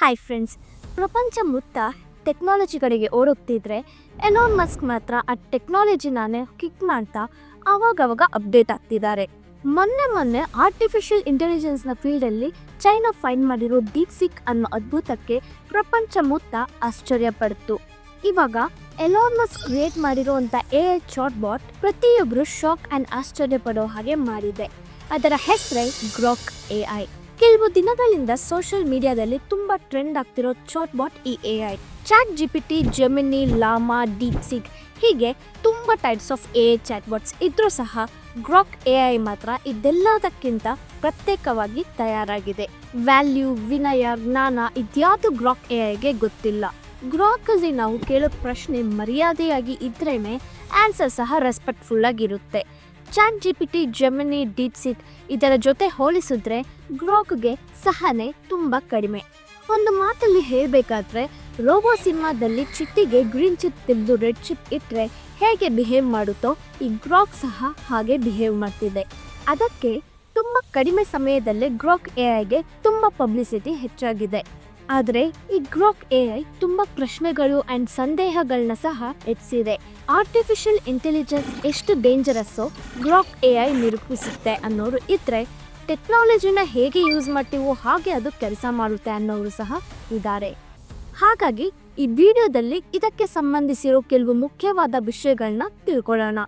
Hi friends ಪ್ರಪಂಚ ಮುತ್ತ ಟೆಕ್ನಾಲಜಿಗಳಿಗೆ ಕಡೆಗೆ ಎಲೋನ್ ಮಸ್ಕ್ ಮಾತ್ರ ಆ ಟೆಕ್ನಾಲಜಿನಾನೇ ಕಿಕ್ ಮಾಡ್ತಾ ಆವಾಗವಾಗ ಅಪ್ಡೇಟ್ ಆಗ್ತಿದ್ದಾರೆ. ಮೊನ್ನೆ ಮೊನ್ನೆ ಆರ್ಟಿಫಿಷಿಯಲ್ ಇಂಟೆಲಿಜೆನ್ಸ್ನ ಫೀಲ್ಡಲ್ಲಿ ಚೈನಾ ಫೈನ್ ಮಾಡಿರೋ ಡೀಪ್ ಸಿಕ್ ಅನ್ನೋ ಅದ್ಭುತಕ್ಕೆ ಪ್ರಪಂಚ ಮುತ್ತ ಆಶ್ಚರ್ಯ ಪಡ್ತು. ಇವಾಗ ಎಲೋನ್ ಮಸ್ಕ್ ಕ್ರಿಯೇಟ್ ಮಾಡಿರುವಂಥ ಎ ಐ ಶಾರ್ಟ್ ಬಾಟ್ ಪ್ರತಿಯೊಬ್ಬರು ಶಾಕ್ ಆ್ಯಂಡ್ ಆಶ್ಚರ್ಯ ಪಡೋ ಹಾಗೆ ಮಾಡಿದೆ. ಅದರ ಹೆಸರೇ ಗ್ರೋಕ್ ಎ ಐ ಕೆಲವು ದಿನಗಳಿಂದ ಸೋಷಿಯಲ್ ಮೀಡಿಯಾದಲ್ಲಿ ತುಂಬಾ ಟ್ರೆಂಡ್ ಆಗ್ತಿರೋ ಚಾಟ್ ಬಾಟ್ ಈ A I Chat G P T Gemini Llama DeepSeek ಹೀಗೆ ತುಂಬ types of A I chat bots ಇದ್ರೂ ಸಹ ಗ್ರಾಕ್ ಎ ಐ ಮಾತ್ರ ಇದೆಲ್ಲದಕ್ಕಿಂತ ಪ್ರತ್ಯೇಕವಾಗಿ ತಯಾರಾಗಿದೆ. ವ್ಯಾಲ್ಯೂ ವಿನಯ, ಜ್ಞಾನ ಇದ್ಯಾವುದು ಗ್ರಾಕ್ ಎ ಐಗೆ ಗೊತ್ತಿಲ್ಲ. ಗ್ರಾಕಲ್ಲಿ ನಾವು ಕೇಳೋ ಪ್ರಶ್ನೆ ಮರ್ಯಾದೆಯಾಗಿ ಇದ್ರೇನೆ ಆನ್ಸರ್ ಸಹ ರೆಸ್ಪೆಕ್ಟ್ಫುಲ್ ಆಗಿರುತ್ತೆ. Chat G P T Gemini DeepSeek ಇದರ ಜೊತೆ ಹೋಲಿಸಿದ್ರೆ ಗ್ರೋಕ್ಗೆ ಸಹನೆ ತುಂಬ ಕಡಿಮೆ. ಒಂದು ಮಾತಲ್ಲಿ ಹೇಳಬೇಕಾದ್ರೆ, ರೋಬೋ ಸಿನಿಮಾದಲ್ಲಿ ಚಿಟ್ಟಿಗೆ ಗ್ರೀನ್ ಚಿಪ್ ತೆಗೆದು ರೆಡ್ ಚಿಪ್ ಇಟ್ಟರೆ ಹೇಗೆ ಬಿಹೇವ್ ಮಾಡುತ್ತೋ ಈ ಗ್ರೋಕ್ ಸಹ ಹಾಗೆ ಬಿಹೇವ್ ಮಾಡ್ತಿದೆ. ಅದಕ್ಕೆ ತುಂಬ ಕಡಿಮೆ ಸಮಯದಲ್ಲೇ ಗ್ರೋಕ್ ಎ ಐಗೆ ತುಂಬ ಪಬ್ಲಿಸಿಟಿ ಹೆಚ್ಚಾಗಿದೆ. ಆದರೆ ಈ ಗ್ರೋಕ್ ಎ ಐ ತುಂಬ ಪ್ರಶ್ನೆಗಳು ಅಂಡ್ ಸಂದೇಹಗಳನ್ನ ಸಹ ಎತ್ತಿಸಿದೆ ಆರ್ಟಿಫಿಷಿಯಲ್ ಇಂಟೆಲಿಜೆನ್ಸ್ ಎಷ್ಟು ಡೇಂಜರಸ್ಸೋ ಗ್ರೋಕ್ ಎ ಐ ನಿರೂಪಿಸುತ್ತೆ ಅನ್ನೋರು ಇದ್ರೆ ಟೆಕ್ನಾಲಜಿನ ಹೇಗೆ ಯೂಸ್ ಮಾಡ್ತೀವೋ ಹಾಗೆ ಅದು ಕೆಲಸ ಮಾಡುತ್ತೆ ಅನ್ನೋರು ಸಹ ಇದ್ದಾರೆ ಹಾಗಾಗಿ ಈ ವಿಡಿಯೋದಲ್ಲಿ ಇದಕ್ಕೆ ಸಂಬಂಧಿಸಿರೋ ಕೆಲವು ಮುಖ್ಯವಾದ ವಿಷಯಗಳನ್ನ ತಿಳ್ಕೊಳ್ಳೋಣ.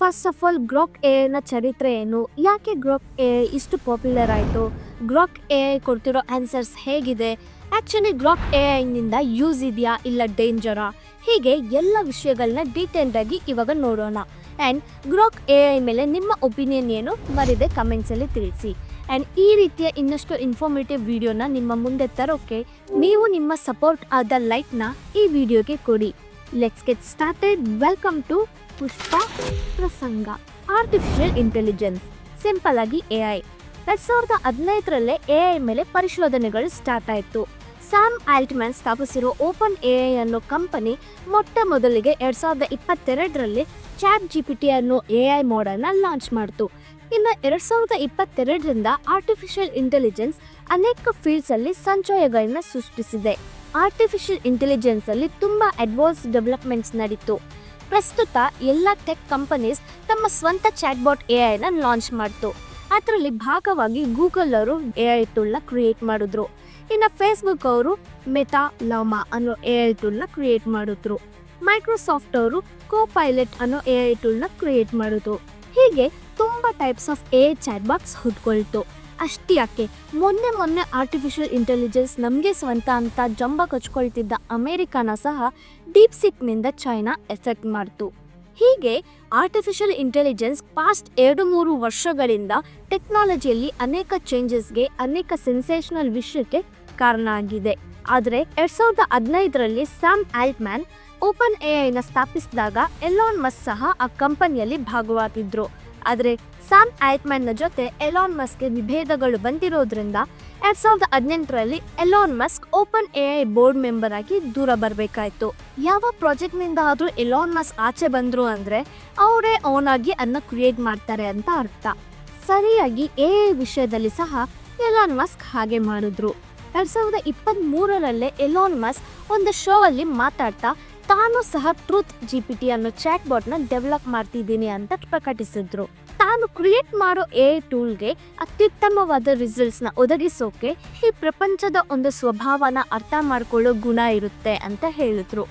First of all Grok A ನ ಚರಿತ್ರೆ ಏನು? ಯಾಕೆ ಗ್ರೋಕ್ ಎ ಇಷ್ಟು ಪಾಪ್ಯುಲರ್ ಆಯಿತು? ಗ್ರೋಕ್ ಎ ಕೊಡ್ತಿರೋ ಆನ್ಸರ್ಸ್ ಹೇಗಿದೆ? ಆ್ಯಕ್ಚುಲಿ ಗ್ರೋಕ್ ಎ ಐನಿಂದ ಯೂಸ್ ಇದೆಯಾ ಇಲ್ಲ ಡೇಂಜರಾ ಹೀಗೆ ಎಲ್ಲ ವಿಷಯಗಳನ್ನ ಡೀಟೇಲ್ಡ್ ಆಗಿ ಇವಾಗ ನೋಡೋಣ. ಆ್ಯಂಡ್ ಗ್ರೋಕ್ ಎ ಐ ಮೇಲೆ ನಿಮ್ಮ ಒಪಿನಿಯನ್ ಏನು? ಮರಿದೆ ಕಮೆಂಟ್ಸಲ್ಲಿ ತಿಳಿಸಿ. ಆ್ಯಂಡ್ ಈ ರೀತಿಯ ಇನ್ನಷ್ಟು ಇನ್ಫಾರ್ಮೇಟಿವ್ ವಿಡಿಯೋನ ನಿಮ್ಮ ಮುಂದೆ ತರೋಕೆ ನೀವು ನಿಮ್ಮ ಸಪೋರ್ಟ್ ಆದ ಲೈಕ್ನ ಈ ವಿಡಿಯೋಗೆ ಕೊಡಿ. Let's get started welcome to Pushpa Prasanga artificial intelligence simple ಆಗಿ ಎ ಐ ಎರಡ್ ಸಾವಿರದ ಹದಿನೈದರಲ್ಲೇ ಎ ಐ ಮೇಲೆ ಪರಿಶೋಧನೆಗಳು ಸ್ಟಾರ್ಟ್ ಆಯಿತು. ಸ್ಯಾಮ್ ಆಲ್ಟ್ಮ್ಯಾನ್ ಸ್ಥಾಪಿಸಿರೋ ಓಪನ್ ಎ ಐ ಅನ್ನೋ ಕಂಪನಿ ಮೊಟ್ಟ ಮೊದಲಿಗೆ ಎರಡ್ ಸಾವಿರದ ಇಪ್ಪತ್ತೆರಡರಲ್ಲಿ ಚಾಟ್ ಜಿ ಪಿ ಟಿ ಅನ್ನೋ ಎ ಐ ಮಾಡೆಲ್ನ ಲಾಂಚ್ ಮಾಡಿತು. ಇನ್ನು ಎರಡ್ ಸಾವಿರದ ಇಪ್ಪತ್ತೆರಡರಿಂದ ಆರ್ಟಿಫಿಷಿಯಲ್ ಇಂಟೆಲಿಜೆನ್ಸ್ ಅನೇಕ ಫೀಲ್ಡ್ಸಲ್ಲಿ ಸಂಚಯಗಳನ್ನು ಸಂಚಯಗಳನ್ನ ಸೃಷ್ಟಿಸಿದೆ. ಆರ್ಟಿಫಿಷಿಯಲ್ ಇಂಟೆಲಿಜೆನ್ಸ್ ಅಲ್ಲಿ ತುಂಬಾ ಅಡ್ವಾನ್ಸ್ ಡೆವಲಪ್ಮೆಂಟ್ಸ್ ನಡೀತು. ಪ್ರಸ್ತುತ ಎಲ್ಲ ಟೆಕ್ ಕಂಪನೀಸ್ ತಮ್ಮ ಸ್ವಂತ ಚಾಟ್ಬಾಟ್ ಎ ಐನ ಲಾಂಚ್ ಮಾಡ್ತು. ಅದರಲ್ಲಿ ಭಾಗವಾಗಿ ಗೂಗಲ್ ಅವರು ಎ ಐ ಟೂಲ್ನ ಕ್ರಿಯೇಟ್ ಮಾಡಿದ್ರು. ಇನ್ನು ಫೇಸ್ಬುಕ್ ಅವರು ಮೆಟಾ ಲಾಮಾ ಅನ್ನೋ ಎ ಐ ಟೂಲ್ನ ಕ್ರಿಯೇಟ್ ಮಾಡಿದ್ರು. ಮೈಕ್ರೋಸಾಫ್ಟ್ ಅವರು ಕೋ ಪೈಲಟ್ ಅನ್ನೋ ಎ ಐ ಟೂಲ್ನ ಕ್ರಿಯೇಟ್ ಮಾಡಿದ್ರು. ಹೀಗೆ ತುಂಬ types of A chat box ಹುಟ್ಕೊಳ್ತು. ಅಷ್ಟೇ ಯಾಕೆ? ಮೊನ್ನೆ ಮೊನ್ನೆ ಆರ್ಟಿಫಿಷಿಯಲ್ ಇಂಟೆಲಿಜೆನ್ಸ್ ನಮಗೆ ಸ್ವಂತ ಅಂತ ಜಂಬ ಕಚ್ಕೊಳ್ತಿದ್ದ ಅಮೇರಿಕಾನ ಸಹ ಡೀಪ್ ಸಿಕ್ನಿಂದ ಚೈನಾ ಎಫೆಕ್ಟ್ ಮಾಡ್ತು. ಹೀಗೆ ಆರ್ಟಿಫಿಷಿಯಲ್ ಇಂಟೆಲಿಜೆನ್ಸ್ ಪಾಸ್ಟ್ ಎರಡು ಮೂರು ವರ್ಷಗಳಿಂದ ಟೆಕ್ನಾಲಜಿಯಲ್ಲಿ ಅನೇಕ ಚೇಂಜಸ್ಗೆ ಅನೇಕ ಸೆನ್ಸೇಷನಲ್ ವಿಷಯಕ್ಕೆ ಕಾರಣ ಆಗಿದೆ. ಆದರೆ ಎರಡ್ ಸಾವಿರದ ಹದಿನೈದರಲ್ಲಿ ಸ್ಯಾಮ್ ಆಲ್ಟ್ಮ್ಯಾನ್ ಓಪನ್ ಎಐನ ಐನ ಸ್ಥಾಪಿಸಿದಾಗ ಎಲ್ಲೋನ್ ಮಸ್ ಸಹ ಆ ಕಂಪನಿಯಲ್ಲಿ ಭಾಗವಾಗಿದ್ರು. ಆದರೆ ಸ್ಯಾಮ್ ಆಯ್ಟ್ಮ್ಯಾನ್ನ ಜೊತೆ ಎಲಾನ್ ಮಸ್ಕ್ಗೆ ವಿಭೇದಗಳು ಬಂದಿರೋದ್ರಿಂದ ಎರಡ್ ಸಾವಿರದ ಹದಿನೆಂಟರಲ್ಲಿ Elon Musk Open A I board member ಆಗಿ ದೂರ ಬರಬೇಕಾಯ್ತು. ಯಾವ ಪ್ರಾಜೆಕ್ಟ್ನಿಂದ ಆದರೂ ಎಲಾನ್ ಮಸ್ಕ್ ಆಚೆ ಬಂದ್ರು ಅಂದ್ರೆ ಅವರೇ ಓನ್ ಆಗಿ ಅದನ್ನ ಕ್ರಿಯೇಟ್ ಮಾಡ್ತಾರೆ ಅಂತ ಅರ್ಥ. ಸರಿಯಾಗಿ ಎ ಐ ವಿಷಯದಲ್ಲಿ ಸಹ ಎಲಾನ್ ಮಸ್ಕ್ ಹಾಗೆ ಮಾಡಿದ್ರು. ಎರಡ್ ಸಾವಿರದ ಇಪ್ಪತ್ತ್ ಮೂರರಲ್ಲೇ ಎಲಾನ್ ಮಸ್ಕ್ ಒಂದು ಶೋ ಅಲ್ಲಿ ಮಾತಾಡ್ತಾ ತಾನು ಸಹ ಟ್ರೂತ್ ಜಿ ಪಿ ಟಿ ಅನ್ನೋ ಚಾಟ್ ಬಾಟ್ನ ಡೆವಲಪ್ ಮಾಡ್ತಿದ್ದೀನಿ ಅಂತ ಪ್ರಕಟಿಸಿದ್ರು. ತಾನು ಕ್ರಿಯೇಟ್ ಮಾಡೋ ಎ ಟೂಲ್ಗೆ ಅತ್ಯುತ್ತಮವಾದ ರಿಸಲ್ಟ್ಸ್ನ ಒದಗಿಸೋಕೆ ಈ ಪ್ರಪಂಚದ ಒಂದು ಸ್ವಭಾವನ ಅರ್ಥ ಮಾಡ್ಕೊಳ್ಳೋ ಗುಣ ಇರುತ್ತೆ ಅಂತ ಹೇಳಿದ್ರು.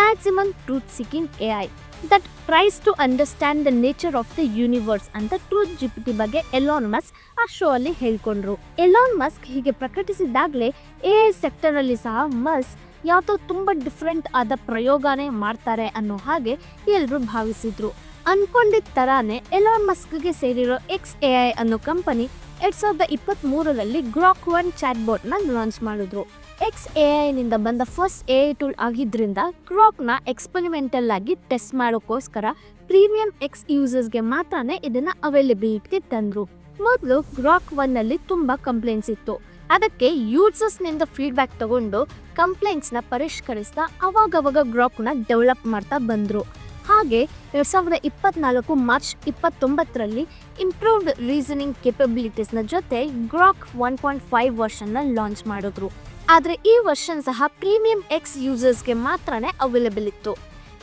Maximum truth seeking A I that tries to understand the nature of the universe ಅಂತ ಟ್ರೂತ್ ಜಿ ಪಿ ಟಿ ಬಗ್ಗೆ ಎಲಾನ್ ಮಸ್ಕ್ ಆ ಶೋ ಅಲ್ಲಿ ಹೇಳ್ಕೊಂಡ್ರು. ಎಲಾನ್ ಮಸ್ಕ್ ಹೀಗೆ ಪ್ರಕಟಿಸಿದಾಗಲೇ ಎ ಐ ಸೆಕ್ಟರ್ ಅಲ್ಲಿ ಸಹ ಮಸ್ಕ್ ಯಾವುದೋ ತುಂಬ ಡಿಫ್ರೆಂಟ್ ಆದ ಪ್ರಯೋಗನೇ ಮಾಡ್ತಾರೆ ಅನ್ನೋ ಹಾಗೆ ಎಲ್ಲರೂ ಭಾವಿಸಿದ್ರು. ಅನ್ಕೊಂಡಿದ್ದ ತರಾನೇ ಎಲಾನ್ ಮಸ್ಕ್ಗೆ ಸೇರಿರೋ ಎಕ್ಸ್ ಎ ಐ ಅನ್ನೋ ಕಂಪನಿ ಎರಡ್ ಸಾವಿರದ ಇಪ್ಪತ್ತ್ ಮೂರರಲ್ಲಿ ಗ್ರಾಕ್ ಒನ್ ಬೋಟ್ನ ಲಾಂಚ್ ಮಾಡಿದ್ರು. ಎಕ್ಸ್ ಎ ಐನಿಂದ ಬಂದ ಫಸ್ಟ್ ಎ ಐ ಟೂಲ್ ಆಗಿದ್ರಿಂದ ಕ್ರಾಕ್ನ ಎಕ್ಸ್ಪೆರಿಮೆಂಟಲ್ ಆಗಿ ಟೆಸ್ಟ್ ಮಾಡೋಕ್ಕೋಸ್ಕರ ಪ್ರೀಮಿಯಂ ಎಕ್ಸ್ ಯೂಸರ್ಸ್ಗೆ ಮಾತ್ರನೇ ಇದನ್ನ ಅವೈಲೇಬಿಲಿಟಿ ತಂದ್ರು. ಮೊದಲು ಗ್ರಾಕ್ ಒನ್ನಲ್ಲಿ ತುಂಬಾ ಕಂಪ್ಲೇಂಟ್ಸ್ ಇತ್ತು. ಅದಕ್ಕೆ ಯೂಸರ್ಸ್ನಿಂದ ಫೀಡ್ಬ್ಯಾಕ್ ತಗೊಂಡು ಕಂಪ್ಲೇಂಟ್ಸ್ನ ಪರಿಷ್ಕರಿಸ್ತಾ ಅವಾಗವಾಗ ಗ್ರಾಕ್ನ ಡೆವಲಪ್ ಮಾಡ್ತಾ ಬಂದರು. ಹಾಗೆ ಎರಡು ಸಾವಿರದ ಇಪ್ಪತ್ನಾಲ್ಕು ಮಾರ್ಚ್ ಇಪ್ಪತ್ತೊಂಬತ್ತರಲ್ಲಿ ಇಂಪ್ರೂವ್ಡ್ ರೀಸನಿಂಗ್ ಕೆಪಬಿಲಿಟೀಸ್ನ ಜೊತೆ ಗ್ರಾಕ್ ಒನ್ ಪಾಯಿಂಟ್ ಫೈವ್ ವರ್ಷನ್ನ ಲಾಂಚ್ ಮಾಡಿದ್ರು. ಆದರೆ ಈ ವರ್ಷನ್ ಸಹ ಪ್ರೀಮಿಯಂ ಎಕ್ಸ್ ಯೂಸರ್ಸ್ಗೆ ಮಾತ್ರನೇ ಅವೈಲೇಬಲ್ ಇತ್ತು.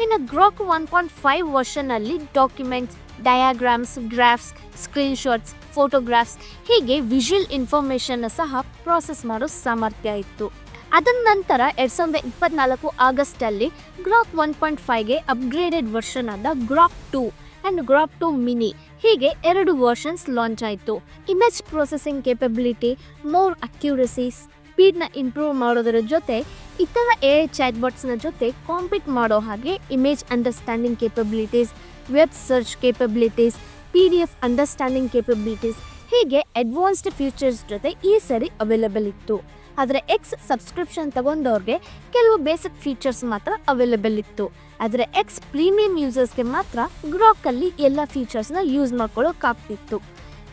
ಇನ್ನು Grok one point five ವರ್ಷನಲ್ಲಿ documents, diagrams, graphs, screenshots, photographs, ಹೀಗೆ ವಿಜುವಲ್ ಇನ್ಫಾರ್ಮೇಷನ್ನ ಸಹ ಪ್ರಾಸೆಸ್ ಮಾಡೋ ಸಾಮರ್ಥ್ಯ ಇತ್ತು. ಅದರ ನಂತರ ಎರಡ್ ಸಾವಿರದ ಇಪ್ಪತ್ನಾಲ್ಕು ಆಗಸ್ಟ್ ಅಲ್ಲಿ ಗ್ರಾಕ್ ಒನ್ ಪಾಯಿಂಟ್ ಫೈವ್ಗೆ ಅಪ್ಗ್ರೇಡೆಡ್ ವರ್ಷನ್ ಆದ Grok two and Grok two mini ಹೀಗೆ ಎರಡು ವರ್ಷನ್ಸ್ ಲಾಂಚ್ ಆಯಿತು. Image processing capability more accuracy ಸ್ಪೀಡ್ನ improve ಮಾಡೋದರ ಜೊತೆ ಇತರ ಎ ಚಾಟ್ಬಾಟ್ಸ್ನ ಜೊತೆ ಕಾಂಪೀಟ್ ಮಾಡೋ ಹಾಗೆ image understanding capabilities, web search capabilities, P D F understanding capabilities ಹೀಗೆ ಅಡ್ವಾನ್ಸ್ಡ್ ಫೀಚರ್ಸ್ ಜೊತೆ ಈ ಸರಿ ಅವೈಲೇಬಲ್ ಇತ್ತು. ಆದರೆ ಎಕ್ಸ್ ಸಬ್ಸ್ಕ್ರಿಪ್ಷನ್ ತಗೊಂಡವ್ರಿಗೆ ಕೆಲವು ಬೇಸಿಕ್ ಫೀಚರ್ಸ್ ಮಾತ್ರ ಅವೈಲೇಬಲ್ ಇತ್ತು. ಆದರೆ ಎಕ್ಸ್ ಪ್ರೀಮಿಯಂ ಯೂಸರ್ಸ್ಗೆ ಮಾತ್ರ ಗ್ರಾಕಲ್ಲಿ ಎಲ್ಲ ಫೀಚರ್ಸ್ನ ಯೂಸ್ ಮಾಡ್ಕೊಳ್ಳೋಕ್ಕಾಗ್ತಿತ್ತು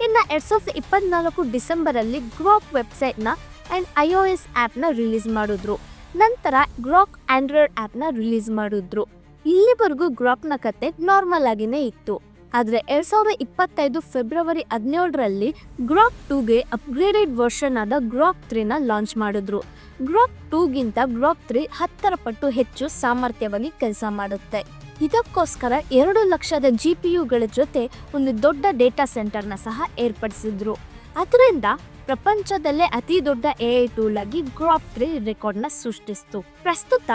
ಇನ್ನು ಎರಡು ಸಾವಿರದ ಇಪ್ಪತ್ನಾಲ್ಕು ಡಿಸೆಂಬರಲ್ಲಿ ಗ್ರಾಕ್ ವೆಬ್ಸೈಟ್ನ ಆ್ಯಂಡ್ ಐ ಒ ಎಸ್ ಆ್ಯಪ್ನ ರಿಲೀಸ್ ಮಾಡಿದ್ರು. ನಂತರ ಗ್ರಾಕ್ ಆಂಡ್ರಾಯ್ಡ್ ಆ್ಯಪ್ನ ರಿಲೀಸ್ ಮಾಡಿದ್ರು. ಇಲ್ಲಿವರೆಗೂ ಗ್ರಾಕ್ನ ಕತೆ ನಾರ್ಮಲ್ ಆಗಿನೇ ಇತ್ತು. ಆದರೆ ಎರಡು ಸಾವಿರದ ಇಪ್ಪತ್ತೈದು ಫೆಬ್ರವರಿ ಹದಿನೇಳರಲ್ಲಿ ಗ್ರಾಕ್ ಟೂಗೆ ಅಪ್ಗ್ರೇಡೆಡ್ ವರ್ಷನ್ ಆದ ಗ್ರಾಕ್ ತ್ರೀನ ಲಾಂಚ್ ಮಾಡಿದ್ರು. ಗ್ರಾಕ್ ಟೂಗಿಂತ ಗ್ರಾಕ್ ತ್ರೀ ಹತ್ತರ ಪಟ್ಟು ಹೆಚ್ಚು ಸಾಮರ್ಥ್ಯವಾಗಿ ಕೆಲಸ ಮಾಡುತ್ತೆ. ಇದಕ್ಕೋಸ್ಕರ ಎರಡು ಲಕ್ಷದ ಜಿ ಪಿ ಯುಗಳ ಜೊತೆ ಒಂದು ದೊಡ್ಡ ಡೇಟಾ ಸೆಂಟರ್ನ ಸಹ ಏರ್ಪಡಿಸಿದ್ರು. ಅದರಿಂದ ಪ್ರಪಂಚದಲ್ಲೇ ಅತಿ ದೊಡ್ಡ ಎ ಐ ಟೂಲ್ ಆಗಿ ಗ್ರಾಪ್ ತ್ರೀ ರೆಕಾರ್ಡ್ನ ಸೃಷ್ಟಿಸಿತು. ಪ್ರಸ್ತುತ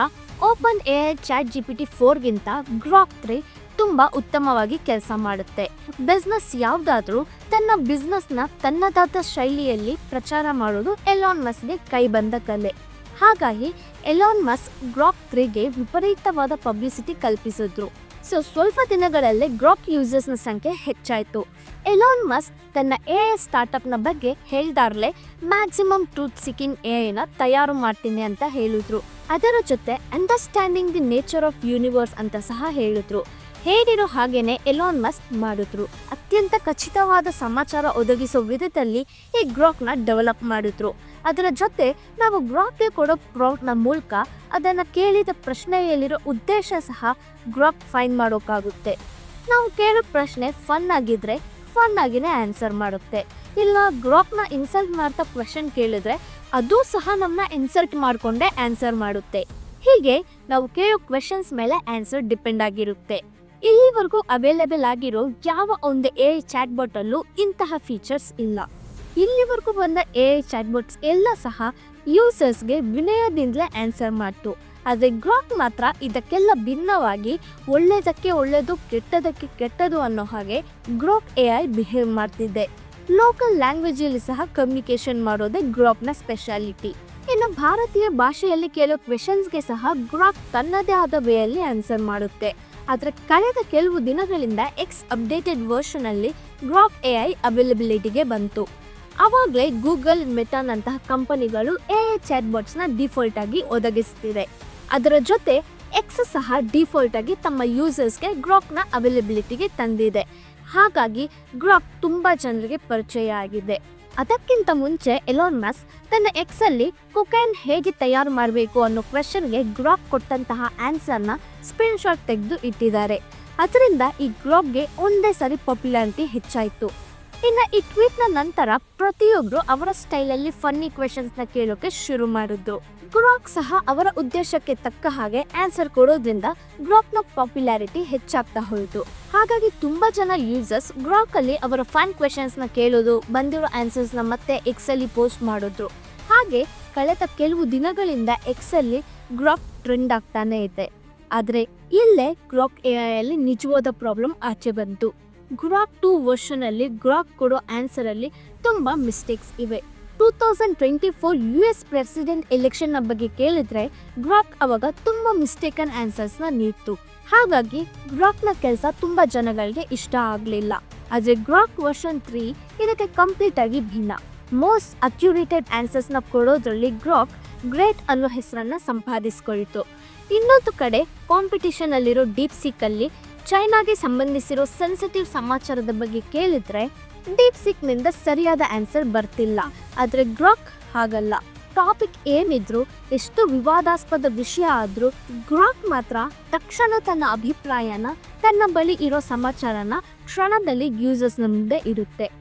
open A I chat G P T ಫೋರ್ಗಿಂತ ಗ್ರಾಕ್ ತ್ರೀ ತುಂಬಾ ಉತ್ತಮವಾಗಿ ಕೆಲಸ ಮಾಡುತ್ತೆ. ಬಿಸ್ನೆಸ್ ಯಾವುದಾದ್ರೂ ತನ್ನ ಬಿಸ್ನೆಸ್ನ ತನ್ನದಾದ ಶೈಲಿಯಲ್ಲಿ ಪ್ರಚಾರ ಮಾಡೋದು ಎಲಾನ್ ಮಸ್ಗೆ ಕೈ ಬಂದ ಕಲೆ. ಹಾಗಾಗಿ ಎಲಾನ್ ಮಸ್ ಗ್ರಾಕ್ ತ್ರೀಗೆ ವಿಪರೀತವಾದ ಪಬ್ಲಿಸಿಟಿ ಕಲ್ಪಿಸಿದ್ರು. ಸೊ ಸ್ವಲ್ಪ ದಿನಗಳಲ್ಲೇ ಗ್ರಾಕ್ ಯೂಸರ್ಸ್ನ ಸಂಖ್ಯೆ ಹೆಚ್ಚಾಯಿತು. ಎಲಾನ್ ಮಸ್ ತನ್ನ ಎ ಐ ಸ್ಟಾರ್ಟಪ್ನ ಬಗ್ಗೆ ಹೇಳ್ದಾರ್ಲೆ ಮ್ಯಾಕ್ಸಿಮಮ್ ಟ್ರೂತ್ ಸಿಕ್ಕಿಂಗ್ ಎ ಐನ ತಯಾರು ಮಾಡ್ತೀನಿ ಅಂತ ಹೇಳಿದ್ರು. ಅದರ ಜೊತೆ understanding the nature of universe ಅಂತ ಸಹ ಹೇಳಿದ್ರು. ಹೇಳಿರೋ ಹಾಗೇನೆ ಎಲಾನ್ ಮಸ್ಕ್ ಮಾಡಿದ್ರು. ಅತ್ಯಂತ ಖಚಿತವಾದ ಸಮಾಚಾರ ಒದಗಿಸೋ ವಿಧದಲ್ಲಿ ಈ ಗ್ರಾಕ್ನ ಡೆವಲಪ್ ಮಾಡಿದ್ರು. ಅದರ ಜೊತೆ ನಾವು ಗ್ರಾಕ್ಗೆ ಕೊಡೋ ಪ್ರಾಂಪ್ಟ್ನ ಮೂಲಕ ಅದನ್ನು ಕೇಳಿದ ಪ್ರಶ್ನೆಯಲ್ಲಿರೋ ಉದ್ದೇಶ ಸಹ ಗ್ರಾಕ್ ಫೈನ್ ಮಾಡೋಕ್ಕಾಗುತ್ತೆ. ನಾವು ಕೇಳೋ ಪ್ರಶ್ನೆ ಫನ್ ಆಗಿದ್ರೆ ಫನ್ ಆಗಿನೇ ಆನ್ಸರ್ ಮಾಡುತ್ತೆ. ಇಲ್ಲ ನ ಇನ್ಸಲ್ಟ್ ಮಾಡ್ತಾ ಕ್ವೆಶನ್ ಕೇಳಿದ್ರೆ ಅದು ಸಹ ನಮ್ಮನ್ನ ಇನ್ಸಲ್ಟ್ ಮಾಡಿಕೊಂಡೇ ಆನ್ಸರ್ ಮಾಡುತ್ತೆ. ಹೀಗೆ ನಾವು ಕೇಳೋ ಕ್ವೆಶನ್ಸ್ ಮೇಲೆ ಆನ್ಸರ್ ಡಿಪೆಂಡ್ ಆಗಿರುತ್ತೆ. ಇಲ್ಲಿವರೆಗೂ ಅವೈಲೇಬಲ್ ಆಗಿರೋ ಯಾವ ಒಂದು ಎ ಚಾಟ್ ಅಲ್ಲೂ ಇಂತಹ ಫೀಚರ್ಸ್ ಇಲ್ಲ. ಇಲ್ಲಿವರೆಗೂ ಬಂದ ಎ ಚಾಟ್ಬೋಟ್ಸ್ ಎಲ್ಲ ಸಹ ಯೂಸರ್ಸ್ಗೆ ವಿನಯದಿಂದಲೇ ಆನ್ಸರ್ ಮಾಡ್ತು. ಆದರೆ ಗ್ರಾಕ್ ಮಾತ್ರ ಇದಕ್ಕೆಲ್ಲ ಭಿನ್ನವಾಗಿ ಒಳ್ಳೆಯದಕ್ಕೆ ಒಳ್ಳೆಯದು, ಕೆಟ್ಟದಕ್ಕೆ ಕೆಟ್ಟದು ಅನ್ನೋ ಹಾಗೆ ಗ್ರೋಕ್ ಎ ಐ ಬಿಹೇವ್ ಮಾಡ್ತಿದ್ದೆ ಲೋಕಲ್ ಲ್ಯಾಂಗ್ವೇಜಲ್ಲಿ ಸಹ ಕಮ್ಯುನಿಕೇಶನ್ ಮಾಡೋದೇ ಗ್ರಾಕ್ನ ಸ್ಪೆಷಾಲಿಟಿ ಇನ್ನು ಭಾರತೀಯ ಭಾಷೆಯಲ್ಲಿ ಕೆಲವು ಕ್ವೆಶನ್ಸ್ಗೆ ಸಹ ಗ್ರಾಕ್ ತನ್ನದೇ ಆದ ವೇಯಲ್ಲಿ ಆನ್ಸರ್ ಮಾಡುತ್ತೆ. ಆದರೆ ಕಳೆದ ಕೆಲವು ದಿನಗಳಿಂದ ಎಕ್ಸ್ ಅಪ್ಡೇಟೆಡ್ ವರ್ಷನಲ್ಲಿ ಗ್ರಾಕ್ ಎ ಐ ಅವೈಲಬಿಲಿಟಿಗೆ ಬಂತು. ಆವಾಗಲೇ ಗೂಗಲ್ ಮೆಟಾನಂತಹ ಕಂಪನಿಗಳು ಎ ಐ ಚಾಟ್ಬಾಟ್ಸ್ನ ಡಿಫಾಲ್ಟ್ ಆಗಿ ಒದಗಿಸ್ತಿದೆ. ಅದರ ಜೊತೆ ಎಕ್ಸ್ ಸಹ ಡಿಫಾಲ್ಟ್ ಆಗಿ ತಮ್ಮ ಯೂಸರ್ಸ್ಗೆ ಗ್ರಾಕ್ನ ಅವೈಲಬಿಲಿಟಿಗೆ ತಂದಿದೆ. ಹಾಗಾಗಿ ಗ್ರಾಕ್ ತುಂಬ ಜನರಿಗೆ ಪರಿಚಯ ಆಗಿದೆ. ಅದಕ್ಕಿಂತ ಮುಂಚೆ ಎಲೋನ್ ಮಸ್ ತನ್ನ ಎಕ್ಸಲ್ಲಿ ಕೊಕೈನ್ ಹೇಗೆ ತಯಾರು ಮಾಡಬೇಕು ಅನ್ನೋ ಕ್ವೆಶನ್ಗೆ ಗ್ರಾಕ್ ಕೊಟ್ಟಂತಹ ಆನ್ಸರ್ನ ಸ್ಕ್ರೀನ್ ಶಾಟ್ ತೆಗೆದು ಇಟ್ಟಿದ್ದಾರೆ. ಅದರಿಂದ ಈ ಗ್ರಾಕ್ಗೆ ಒಂದೇ ಸರಿ ಪಾಪ್ಯುಲಾರಿಟಿ ಹೆಚ್ಚಾಯಿತು. ಇನ್ನು ಈ ಟ್ವೀಟ್ನ ನಂತರ ಪ್ರತಿಯೊಬ್ಬರು ಅವರ ಸ್ಟೈಲಲ್ಲಿ ಫನ್ನಿ ಕ್ವೆಶನ್ಸ್ನ ಕೇಳೋಕೆ ಶುರು ಮಾಡಿದ್ರು ಗ್ರಾಕ್ ಸಹ ಅವರ ಉದ್ದೇಶಕ್ಕೆ ತಕ್ಕ ಹಾಗೆ ಆನ್ಸರ್ ಕೊಡೋದ್ರಿಂದ ಗ್ರಾಕ್ನ ಪಾಪ್ಯುಲಾರಿಟಿ ಹೆಚ್ಚಾಗ್ತಾ ಹೋಯಿತು. ಹಾಗಾಗಿ ತುಂಬಾ ಜನ ಯೂಸರ್ಸ್ ಗ್ರಾಕ್ ಅಲ್ಲಿ ಅವರ ಫನ್ ಕ್ವೆಶನ್ಸ್ನ ಕೇಳೋದು, ಬಂದಿರೋ ಆನ್ಸರ್ಸ್ನ ಮತ್ತೆ ಎಕ್ಸ್ ಅಲ್ಲಿ ಪೋಸ್ಟ್ ಮಾಡಿದ್ರು. ಹಾಗೆ ಕಳೆದ ಕೆಲವು ದಿನಗಳಿಂದ ಎಕ್ಸ್ ಅಲ್ಲಿ ಗ್ರಾಕ್ ಟ್ರೆಂಡ್ ಆಗ್ತಾನೆ ಇದೆ. ಆದರೆ ಇಲ್ಲೇ ಗ್ರಾಕ್ ಎ ನಿಜವಾದ ಪ್ರಾಬ್ಲಮ್ ಆಚೆ ಬಂತು. ಗ್ರಾಕ್ ಟೂ ವರ್ಷನಲ್ಲಿ ಗ್ರಾಕ್ ಕೊಡೋ ಆನ್ಸರಲ್ಲಿ ತುಂಬ ಮಿಸ್ಟೇಕ್ಸ್ ಇವೆ. Two thousand twenty four U S president ಎಲೆಕ್ಷನ್ನ ಬಗ್ಗೆ ಕೇಳಿದ್ರೆ ಗ್ರಾಕ್ ಅವಾಗ ತುಂಬ ಮಿಸ್ಟೇಕನ್ ಆನ್ಸರ್ಸ್ನ ನೀಡ್ತು. ಹಾಗಾಗಿ ಗ್ರಾಕ್ನ ಕೆಲಸ ತುಂಬ ಜನಗಳಿಗೆ ಇಷ್ಟ ಆಗಲಿಲ್ಲ. ಆದರೆ ಗ್ರಾಕ್ ವರ್ಷನ್ ತ್ರೀ ಇದಕ್ಕೆ ಕಂಪ್ಲೀಟ್ ಆಗಿ ಭಿನ್ನ. ಮೋಸ್ಟ್ ಅಕ್ಯುರೇಟೆಡ್ ಆನ್ಸರ್ಸ್ನ ಕೊಡೋದ್ರಲ್ಲಿ ಗ್ರಾಕ್ ಗ್ರೇಟ್ ಅನ್ನೋ ಹೆಸರನ್ನು ಸಂಪಾದಿಸ್ಕೊಳ್ತು. ಇನ್ನೊಂದು ಕಡೆ ಕಾಂಪಿಟಿಷನ್ ಅಲ್ಲಿರೋ ಡೀಪ್ ಸಿಕ್ ಅಲ್ಲಿ ಚೈನಾಗೆ ಸಂಬಂಧಿಸಿರೋ ಸೆನ್ಸಿಟಿವ್ ಸಮಾಚಾರದ ಬಗ್ಗೆ ಕೇಳಿದ್ರೆ ಡೀಪ್ ಸಿಕ್ನಿಂದ ಸರಿಯಾದ ಆನ್ಸರ್ ಬರ್ತಿಲ್ಲ. ಆದರೆ ಗ್ರಾಕ್ ಹಾಗಲ್ಲ. ಟಾಪಿಕ್ ಏನಿದ್ರು, ಎಷ್ಟು ವಿವಾದಾಸ್ಪದ ವಿಷಯ ಆದರೂ ಗ್ರಾಕ್ ಮಾತ್ರ ತಕ್ಷಣ ತನ್ನ ಅಭಿಪ್ರಾಯನ, ತನ್ನ ಬಳಿ ಇರೋ ಸಮಾಚಾರನ ಕ್ಷಣದಲ್ಲಿ ಯೂಸರ್ಸ್ನ ಮುಂದೆ ಇರುತ್ತೆ.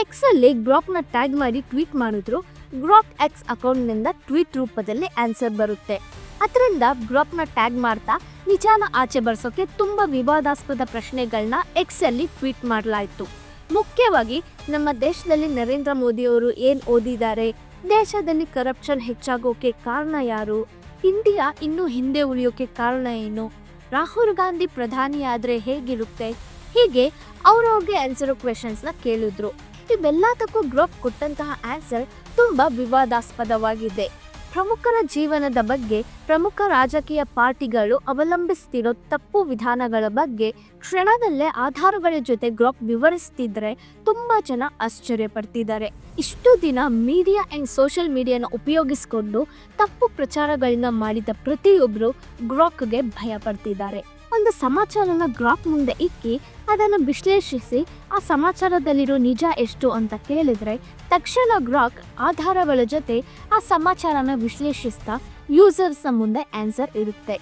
ಎಕ್ಸ್ ಅಲ್ಲಿ ಗ್ರಾಕ್ನ ಟ್ಯಾಗ್ ಮಾಡಿ ಟ್ವೀಟ್ ಮಾಡಿದ್ರು, ಗ್ರಾಕ್ ಎಕ್ಸ್ ಅಕೌಂಟ್ನಿಂದ ಟ್ವೀಟ್ ರೂಪದಲ್ಲಿ ಆನ್ಸರ್ ಬರುತ್ತೆ. ಅದರಿಂದ ಗ್ರೂಪ್ನ ಟ್ಯಾಗ್ ಮಾಡ್ತಾ ನಿಜಾನ ಆಚೆ ಬರ್ಸೋಕೆ ತುಂಬ ವಿವಾದಾಸ್ಪದ ಪ್ರಶ್ನೆಗಳನ್ನ ಎಕ್ಸಲ್ಲಿ ಟ್ವೀಟ್ ಮಾಡಲಾಯಿತು. ಮುಖ್ಯವಾಗಿ ನಮ್ಮ ದೇಶದಲ್ಲಿ ನರೇಂದ್ರ ಮೋದಿಯವರು ಏನು ಓದಿದ್ದಾರೆ? ದೇಶದಲ್ಲಿ ಕರಪ್ಷನ್ ಹೆಚ್ಚಾಗೋಕೆ ಕಾರಣ ಯಾರು? ಇಂಡಿಯಾ ಇನ್ನೂ ಹಿಂದೆ ಉಳಿಯೋಕೆ ಕಾರಣ ಏನು? ರಾಹುಲ್ ಗಾಂಧಿ ಪ್ರಧಾನಿಯಾದರೆ ಹೇಗಿರುತ್ತೆ? ಹೀಗೆ ಅವ್ರವ್ರಿಗೆ ಆನ್ಸರ್ ಕ್ವೆಶನ್ಸ್ನ ಕೇಳಿದ್ರು. ಇವೆಲ್ಲದಕ್ಕೂ ಗ್ರೂಪ್ ಕೊಟ್ಟಂತಹ ಆನ್ಸರ್ ತುಂಬಾ ವಿವಾದಾಸ್ಪದವಾಗಿದೆ. ಪ್ರಮುಖರ ಜೀವನದ ಬಗ್ಗೆ ಪ್ರಮುಖ ರಾಜಕೀಯ ಪಾರ್ಟಿಗಳು ಅವಲಂಬಿಸ್ತಿರೋ ತಪ್ಪು ವಿಧಾನಗಳ ಬಗ್ಗೆ ಕ್ಷಣದಲ್ಲೇ ಆಧಾರಗಳ ಜೊತೆ ಗ್ರೋಪ್ ವಿವರಿಸ್ತಿದ್ರೆ ತುಂಬಾ ಜನ ಆಶ್ಚರ್ಯ ಪಡ್ತಿದ್ದಾರೆ. ಇಷ್ಟು ದಿನ ಮೀಡಿಯಾ ಅಂಡ್ ಸೋಷಿಯಲ್ ಮೀಡಿಯಾನ ಉಪಯೋಗಿಸಿಕೊಂಡು ತಪ್ಪು ಪ್ರಚಾರಗಳನ್ನ ಮಾಡಿದ ಪ್ರತಿಯೊಬ್ಬರು ಗ್ರೋಕ್ಗೆ ಭಯ ಪಡ್ತಿದ್ದಾರೆ. ಒಂದು ಸಮಾಚಾರನ ಗ್ರಾಕ್ ಮುಂದೆ ಇಕ್ಕಿ, ಅದನ್ನು ವಿಶ್ಲೇಷಿಸಿ, ಆ ಸಮಾಚಾರದಲ್ಲಿರೋ ನಿಜ ಎಷ್ಟು ಅಂತ ಕೇಳಿದರೆ, ತಕ್ಷಣ ಗ್ರಾಕ್ ಆಧಾರಗಳ ಜೊತೆ ಆ ಸಮಾಚಾರನ ವಿಶ್ಲೇಷಿಸ್ತಾ ಯೂಸರ್ಸ್ನ ಮುಂದೆ ಆನ್ಸರ್ ಇರುತ್ತೆ.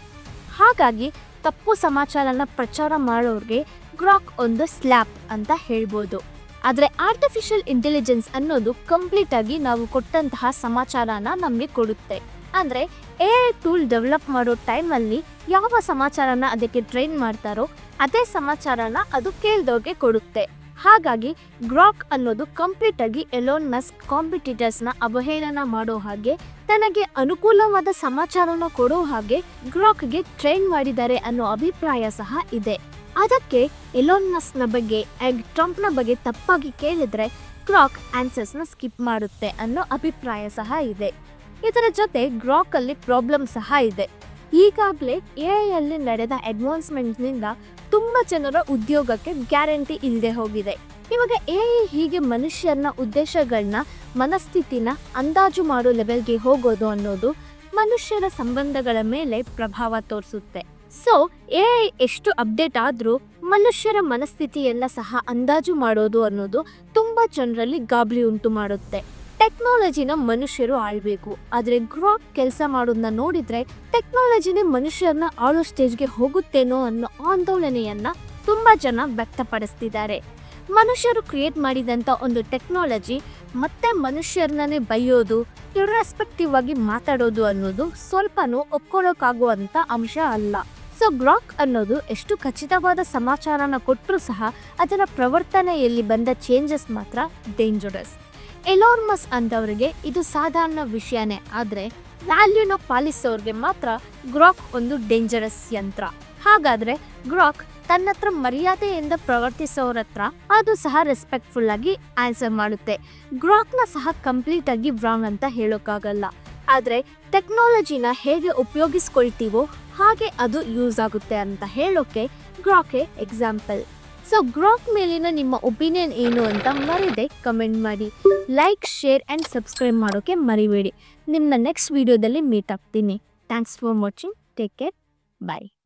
ಹಾಗಾಗಿ, ತಪ್ಪು ಸಮಾಚಾರನ ಪ್ರಚಾರ ಮಾಡೋರಿಗೆ ಗ್ರಾಕ್ ಒಂದು ಸ್ಲ್ಯಾಪ್ ಅಂತ ಹೇಳ್ಬೋದು. ಆದರೆ ಆರ್ಟಿಫಿಷಿಯಲ್ ಇಂಟೆಲಿಜೆನ್ಸ್ ಅನ್ನೋದು ಕಂಪ್ಲೀಟಾಗಿ ನಾವು ಕೊಟ್ಟಂತಹ ಸಮಾಚಾರನ ನಮಗೆ ಕೊಡುತ್ತೆ. ಅಂದರೆ ಎ ಐ ಟೂಲ್ ಡೆವಲಪ್ ಮಾಡೋ ಟೈಮಲ್ಲಿ ಯಾವ ಸಮಾಚಾರನ ಅದಕ್ಕೆ ಟ್ರೈನ್ ಮಾಡ್ತಾರೋ ಅದೇ ಸಮಾಚಾರನ ಅದು ಕೇಳ್ದವ್ರಿಗೆ ಕೊಡುತ್ತೆ. ಹಾಗಾಗಿ ಗ್ರಾಕ್ ಅನ್ನೋದು ಕಂಪ್ಲೀಟ್ ಆಗಿ ಎಲೋನ್ ಮಸ್ಕ್ ಕಾಂಪಿಟೇಟರ್ಸ್ನ ಅವಹೇಳನ ಮಾಡೋ ಹಾಗೆ ತನಗೆ ಅನುಕೂಲವಾದ ಸಮಾಚಾರನ ಕೊಡೋ ಹಾಗೆ ಗ್ರಾಕ್ಗೆ ಟ್ರೈನ್ ಮಾಡಿದ್ದಾರೆ ಅನ್ನೋ ಅಭಿಪ್ರಾಯ ಸಹ ಇದೆ. ಅದಕ್ಕೆ ಎಲೋನ್ ಮಸ್ಕ್ನ ಬಗ್ಗೆ ಆ್ಯಂಡ್ ಟ್ರಂಪ್ನ ಬಗ್ಗೆ ತಪ್ಪಾಗಿ ಕೇಳಿದ್ರೆ ಗ್ರಾಕ್ ಆನ್ಸರ್ಸ್ನ ಸ್ಕಿಪ್ ಮಾಡುತ್ತೆ ಅನ್ನೋ ಅಭಿಪ್ರಾಯ ಸಹ ಇದೆ. ಇದರ ಜೊತೆ ಗ್ರಾಕ್ ಅಲ್ಲಿ ಪ್ರಾಬ್ಲಮ್ ಸಹ ಇದೆ. ಈಗಾಗಲೇ ಎ ಅಲ್ಲಿ ನಡೆದ ಅಡ್ವಾನ್ಸ್ಮೆಂಟ್ನಿಂದ ತುಂಬ ಜನರ ಉದ್ಯೋಗಕ್ಕೆ ಗ್ಯಾರಂಟಿ ಇಲ್ಲದೆ ಹೋಗಿದೆ. ಇವಾಗ ಎ ಹೀಗೆ ಮನುಷ್ಯರನ್ನ ಉದ್ದೇಶಗಳನ್ನ ಮನಸ್ಥಿತಿನ ಅಂದಾಜು ಮಾಡೋ ಲೆವೆಲ್ಗೆ ಹೋಗೋದು ಅನ್ನೋದು ಮನುಷ್ಯರ ಸಂಬಂಧಗಳ ಮೇಲೆ ಪ್ರಭಾವ ತೋರಿಸುತ್ತೆ. ಸೊ ಎ ಎಷ್ಟು ಅಪ್ಡೇಟ್ ಆದರೂ ಮನುಷ್ಯರ ಮನಸ್ಥಿತಿಯನ್ನ ಸಹ ಅಂದಾಜು ಮಾಡೋದು ಅನ್ನೋದು ತುಂಬ ಜನರಲ್ಲಿ ಗಾಬರಿ ಉಂಟು ಮಾಡುತ್ತೆ. ಟೆಕ್ನಾಲಜಿನ ಮನುಷ್ಯರು ಆಳ್ಬೇಕು. ಆದರೆ ಗ್ರಾಕ್ ಕೆಲಸ ಮಾಡೋದನ್ನ ನೋಡಿದ್ರೆ ಟೆಕ್ನಾಲಜಿನೇ ಮನುಷ್ಯರನ್ನ ಆಳೋ ಸ್ಟೇಜ್ಗೆ ಹೋಗುತ್ತೇನೋ ಅನ್ನೋ ಆಂದೋಲನೆಯನ್ನ ತುಂಬಾ ಜನ ವ್ಯಕ್ತಪಡಿಸ್ತಿದ್ದಾರೆ. ಮನುಷ್ಯರು ಕ್ರಿಯೇಟ್ ಮಾಡಿದಂಥ ಒಂದು ಟೆಕ್ನಾಲಜಿ ಮತ್ತೆ ಮನುಷ್ಯರನ್ನೇ ಬೈಯೋದು ಇರ್ರೆಸ್ಪೆಕ್ಟಿವ್ ಆಗಿ ಮಾತಾಡೋದು ಅನ್ನೋದು ಸ್ವಲ್ಪನೂ ಒಪ್ಕೊಳ್ಳೋಕ್ಕಾಗುವಂಥ ಅಂಶ ಅಲ್ಲ. ಸೊ ಗ್ರಾಕ್ ಅನ್ನೋದು ಎಷ್ಟು ಖಚಿತವಾದ ಸಮಾಚಾರನ ಕೊಟ್ಟರೂ ಸಹ ಅದರ ಪ್ರವರ್ತನೆಯಲ್ಲಿ ಬಂದ ಚೇಂಜಸ್ ಮಾತ್ರ ಡೇಂಜರಸ್ ಎಲಾರ್ಮಸ್ ಅಂದವರಿಗೆ ಇದು ಸಾಧಾರಣ ವಿಷಯನೇ. ಆದರೆ, ವ್ಯಾಲ್ಯೂನ ಪಾಲಿಸೋರಿಗೆ ಮಾತ್ರ ಗ್ರಾಕ್ ಒಂದು ಡೇಂಜರಸ್ ಯಂತ್ರ. ಹಾಗಾದ್ರೆ, ಗ್ರಾಕ್ ತನ್ನ ಹತ್ರ ಮರ್ಯಾದೆಯಿಂದ ಪ್ರವರ್ತಿಸೋರ ಹತ್ರ ಅದು ಸಹ ರೆಸ್ಪೆಕ್ಟ್ಫುಲ್ ಆಗಿ ಆನ್ಸರ್ ಮಾಡುತ್ತೆ. ಗ್ರಾಕ್ನ ಸಹ ಕಂಪ್ಲೀಟ್ ಆಗಿ ರಾಂಗ್ ಅಂತ ಹೇಳೋಕ್ಕಾಗಲ್ಲ ಆದರೆ ಟೆಕ್ನಾಲಜಿನ ಹೇಗೆ ಉಪಯೋಗಿಸ್ಕೊಳ್ತೀವೋ ಹಾಗೆ ಅದು ಯೂಸ್ ಆಗುತ್ತೆ ಅಂತ ಹೇಳೋಕೆ ಗ್ರಾಕೆ ಎಕ್ಸಾಂಪಲ್ ಸೊ ಗ್ರಾಕ್ ಮೇಲಿನ ನಿಮ್ಮ ಒಪಿನಿಯನ್ ಏನು ಅಂತ ಮರೆಯದೆ ಕಮೆಂಟ್ ಮಾಡಿ ಲೈಕ್ ಶೇರ್ ಆ್ಯಂಡ್ ಸಬ್ಸ್ಕ್ರೈಬ್ ಮಾಡೋಕ್ಕೆ ಮರಿಬೇಡಿ ನಿಮ್ಮನ್ನ ನೆಕ್ಸ್ಟ್ ವೀಡಿಯೋದಲ್ಲಿ ಮೀಟ್ ಆಗ್ತೀನಿ thanks for watching take care bye